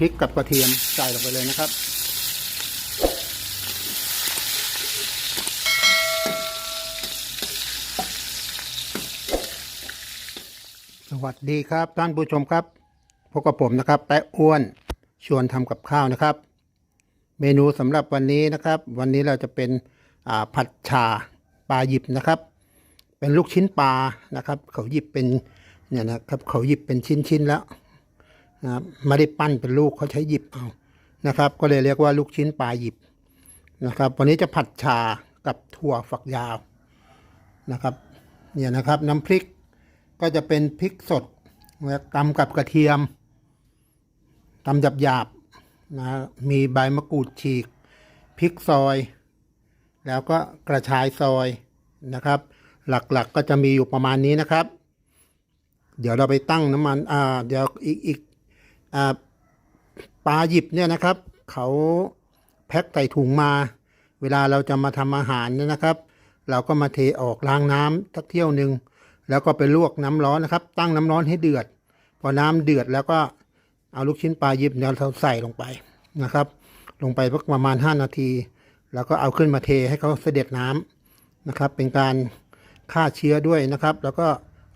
พริกกับกระเทียมใส่ลงไปเลยนะครับ สวัสดีครับท่านผู้ชมครับพบกับผมนะครับแปะอ้วนชวนทำกับข้าวนะครับ เมนูสำหรับวันนี้นะครับ วันนี้เราจะเป็นผัดชาปลาหยิบนะครับ เป็นลูกชิ้นปลานะครับ เขาหยิบเป็นเนี่ยนะครับเขาหยิบเป็นชิ้นๆแล้ว นะครับไม่ได้ปั้นเป็นลูกเขาใช้หยิบเอานะครับ ก็เลยเรียกว่าลูกชิ้นปลาหยิบนะครับ วันนี้จะผัดชากับถั่วฝักยาวนะครับเนี่ยนะครับน้ำพริกก็จะเป็นพริกสดแล้วตำกับกระเทียมตำหยาบๆนะมีใบมะกรูดฉีกพริกซอย แล้วก็กระชายซอยนะครับ หลักๆก็จะมีอยู่ประมาณนี้นะครับ เดี๋ยวเราไปตั้งน้ำมันอ่าเดี๋ยวอีกอีก ปลาหยิบเนี่ยนะครับ เขาแพ็คใส่ถุงมา เวลาเราจะมาทำอาหารเนี่ยนะครับ เราก็มาเทออกล้างน้ำสักเที่ยวหนึ่งแล้วก็ไปลวกน้ำร้อนนะครับ ตั้งน้ำร้อนให้เดือด พอน้ำเดือดแล้วก็เอาลูกชิ้นปลาหยิบเนี่ยเราใส่ลงไปนะครับ ลงไปประมาณ 5 นาที แล้วก็เอาขึ้นมาเทให้เขาเสด็จน้ำนะครับ เป็นการฆ่าเชื้อด้วยนะครับ แล้วก็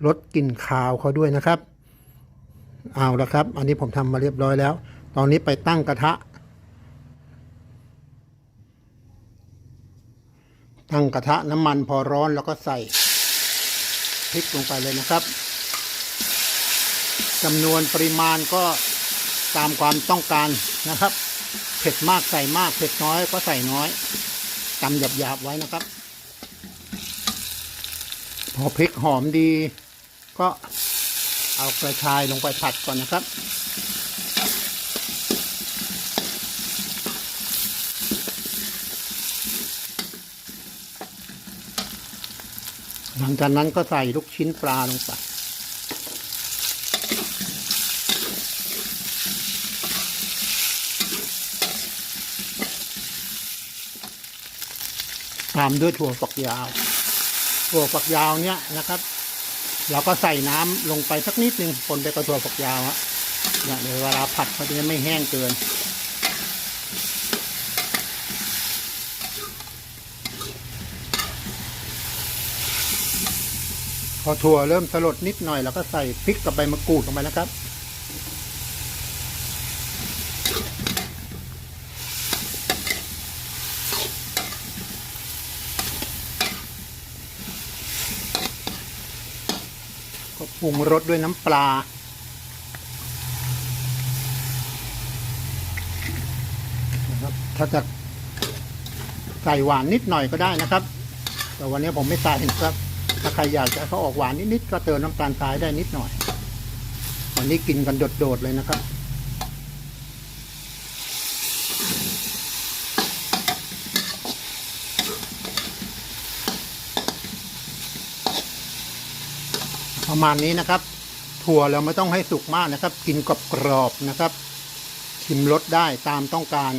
ลดกลิ่นคาวเขาด้วยนะครับ เอาละครับ อันนี้ผมทำมาเรียบร้อยแล้ว ตอนนี้ไปตั้งกระทะ ตั้งกระทะน้ำมันพอร้อนแล้วก็ใส่พริกลงไปเลยนะครับจำนวนปริมาณก็ตามความต้องการนะครับ เผ็ดมากใส่มาก เผ็ดน้อยก็ใส่น้อยตำหยาบๆไว้นะครับ พอพริกหอมดีก็ เอากระชายลงไปผัดก่อนนะครับ หลังจากนั้นก็ใส่ลูกชิ้นปลาลงไปตามด้วยถั่วฝักยาว ถั่วฝักยาวเนี่ยนะครับ เราก็ใส่น้ำลงไปสักนิดหนึ่งปนไปกระถั่วฝักยาวฮะเนี่ยเดี๋ยวเวลาผัดเขาจะไม่แห้งเกิน พอถั่วเริ่มสลดนิดหน่อยเราก็ใส่พริกกับใบมะกรูดลงไปนะครับ รุงรสด้วยน้ำปลาครับถ้าจะใส่หวานนิดหน่อยก็ได้นะครับ แต่วันนี้ผมไม่ใส่ครับ ถ้าใครอยากจะเขาออกหวานนิดๆก็เติมน้ำตาลทรายได้นิดหน่อย วันนี้กินกันโดดๆเลยนะครับ ประมาณนี้นะครับ ถั่วเราไม่ต้องให้สุกมากนะครับ กินกรอบๆนะครับ ชิมรสได้ตามต้องการ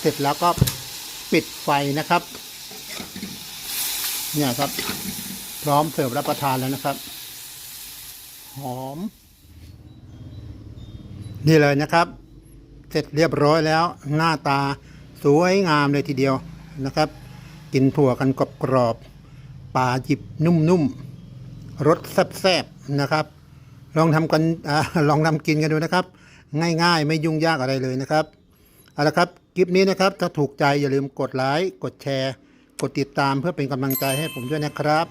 เสร็จแล้วก็ปิดไฟนะครับ เนี่ยครับ พร้อมเสิร์ฟรับประทานแล้วนะครับ หอม นี่เลยนะครับ เสร็จเรียบร้อยแล้ว หน้าตาสวยงามเลยทีเดียวนะครับ กินถั่วกันกรอบๆปลาจิบนุ่มๆ รสแซ่บๆนะครับ ลองทำกันอลองทำกินกันดูนะครับ ง่ายๆ ไม่ยุ่งยากอะไรเลยนะครับเอาละครับคลิปนี้นะครับถ้าถูกใจอย่าลืมกดไลค์กดแชร์ กดติดตามเพื่อเป็นกำลังใจให้ผมด้วยนะครับ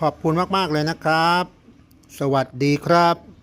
ขอบคุณมากๆเลยนะครับ สวัสดีครับ